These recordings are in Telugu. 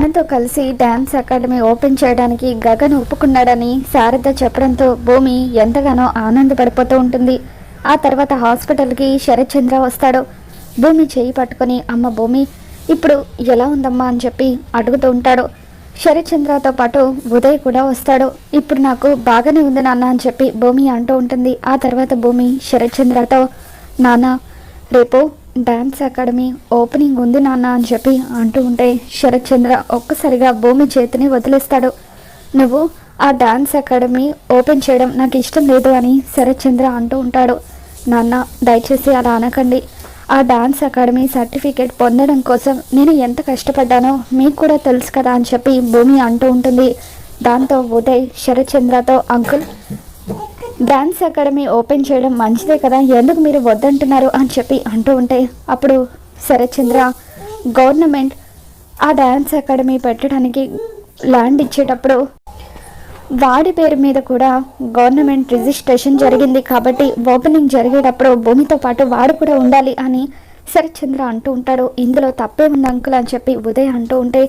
తనతో కలిసి డ్యాన్స్ అకాడమీ ఓపెన్ చేయడానికి గగన్ ఒప్పుకున్నాడని శారద చెప్పడంతో భూమి ఎంతగానో ఆనందపడిపోతూ ఉంటుంది. ఆ తర్వాత హాస్పిటల్కి శరత్చంద్ర వస్తాడు. భూమి చేయి పట్టుకొని అమ్మ భూమి ఇప్పుడు ఎలా ఉందమ్మా? అని చెప్పి అడుగుతూ ఉంటాడు. శరత్చంద్రతో పాటు ఉదయ్ కూడా వస్తాడు. ఇప్పుడు నాకు బాగానే ఉంది నాన్న అని చెప్పి భూమి అంటూ ఉంటుంది. ఆ తర్వాత భూమి శరత్చంద్రతో నాన్న రేపు డ్యాన్స్ అకాడమీ ఓపెనింగ్ ఉంది నాన్న అని చెప్పి అంటూ ఉంటే శరత్చంద్ర ఒక్కసారిగా భూమి చేతిని వదిలేస్తాడు. నువ్వు ఆ డ్యాన్స్ అకాడమీ ఓపెన్ చేయడం నాకు ఇష్టం లేదు అని శరత్చంద్ర అంటూ ఉంటాడు. నాన్న దయచేసి అలా అనకండి. ఆ డాన్స్ అకాడమీ సర్టిఫికేట్ పొందడం కోసం నేను ఎంత కష్టపడ్డానో మీకు కూడా తెలుసు కదా అని చెప్పి భూమి అంటూ ఉంటుంది. దాంతో ఉదయ్ శరత్చంద్రతో అంకుల్ డ్యాన్స్ అకాడమీ ఓపెన్ చేయడం మంచిదే కదా? ఎందుకు మీరు వద్దంటున్నారు అని చెప్పి అంటూ ఉంటే అప్పుడు శరత్చంద్ర గవర్నమెంట్ ఆ డ్యాన్స్ అకాడమీ పెట్టడానికి ల్యాండ్ ఇచ్చేటప్పుడు వాడి పేరు మీద కూడా గవర్నమెంట్ రిజిస్ట్రేషన్ జరిగింది కాబట్టి ఓపెనింగ్ జరిగేటప్పుడు భూమితో పాటు వాడు కూడా ఉండాలి అని శరత్చంద్ర అంటూ ఉంటాడు. ఇందులో తప్పే ఉంది అంకుల్ అని చెప్పి ఉదయ్ అంటూ ఉంటే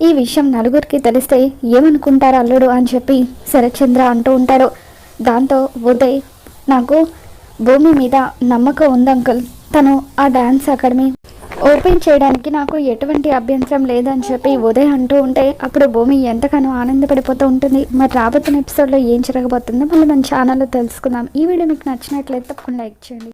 ఈ విషయం నలుగురికి తెలిస్తే ఏమనుకుంటారు అల్లుడు అని చెప్పి శరత్చంద్ర అంటూ ఉంటాడు. దాంతో ఉదయ్ నాకు భూమి మీద నమ్మకం ఉంది అంకుల్. తను ఆ డ్యాన్స్ అకాడమీ ఓపెన్ చేయడానికి నాకు ఎటువంటి అభ్యంతరం లేదని చెప్పి ఉదయ్ అంటూ ఉంటే అప్పుడు భూమి ఎంతగానో ఆనందపడిపోతూ ఉంటుంది. మరి రాబోతున్న ఎపిసోడ్లో ఏం జరగబోతుందో మళ్ళీ మన ఛానల్లో తెలుసుకుందాం. ఈ వీడియో మీకు నచ్చినట్లయితే తప్పకుండా లైక్ చేయండి.